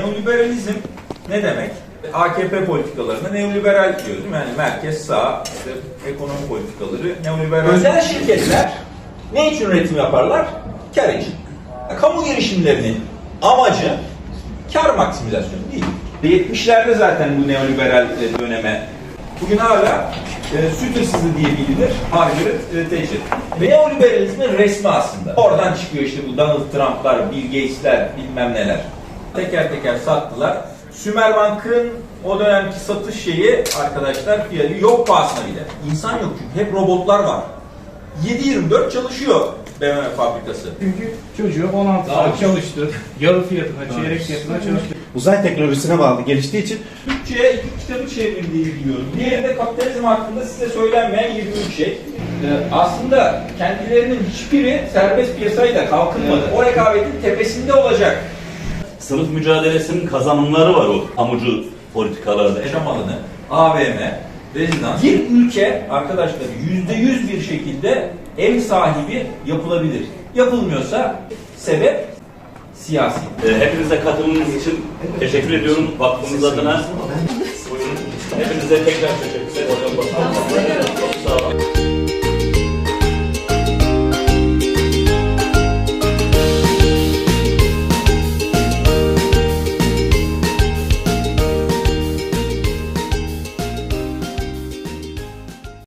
Neoliberalizm ne demek? AKP politikalarına neoliberal diyoruz? Yani merkez sağ, işte ekonomi politikaları neoliberal. Özel şirketler ne için üretim yaparlar? Kar için. Kamu girişimlerinin amacı kar maksimizasyonu değil. 70'lerde zaten bu neoliberal e, döneme bugün hala e, süt hırsızı diye bilinir Margaret Thatcher. Ve neoliberalizmin resmi aslında. Oradan çıkıyor işte bu Donald Trump'lar, Bill Gates'ler bilmem neler. Teker teker sattılar. Sümerbank'ın o dönemki satış şeyi arkadaşlar fiyatı yok pahasına bile. İnsan yok çünkü hep robotlar var. 7-24 çalışıyor BMW fabrikası. Çünkü çocuğu 16 saat çalıştı. Yarı fiyatına, çeyrek fiyatına çalıştı. Uzay teknolojisine bağlı geliştiği için Türkçe'ye iki kitabı çevrildiği biliyorum. Diğeri de kapitalizm hakkında size söylenmeyen 23 şey. Ee, aslında kendilerinin hiçbiri serbest piyasayla kalkınmadı. O rekabetin tepesinde olacak. Sınıf mücadelesinin kazanımları var o kamucu politikalarda. yaşam alanı, AVM, rezidans. Bir ülke arkadaşlar yüzde yüz bir şekilde ev sahibi yapılabilir. Yapılmıyorsa sebep siyasi. Ee, Hepinize katılımınız için teşekkür ediyorum vakfımız adına. Hepinize tekrar teşekkür ederim.